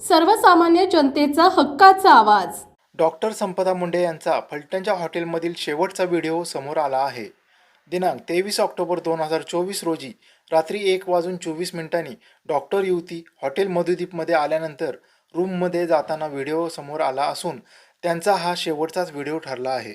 सर्वसामान्य जनतेचा हक्काचा आवाज. डॉक्टर संपदा मुंडे यांचा फलटणच्या हॉटेलमधील शेवटचा व्हिडिओ समोर आला आहे. दिनांक तेवीस ऑक्टोबर दोन हजार चोवीस रोजी रात्री एक वाजून चोवीस मिनिटांनी डॉक्टर युवती हॉटेल मधुदीपमध्ये आल्यानंतर रूममध्ये जाताना व्हिडिओ समोर आला असून त्यांचा हा शेवटचाच व्हिडिओ ठरला आहे.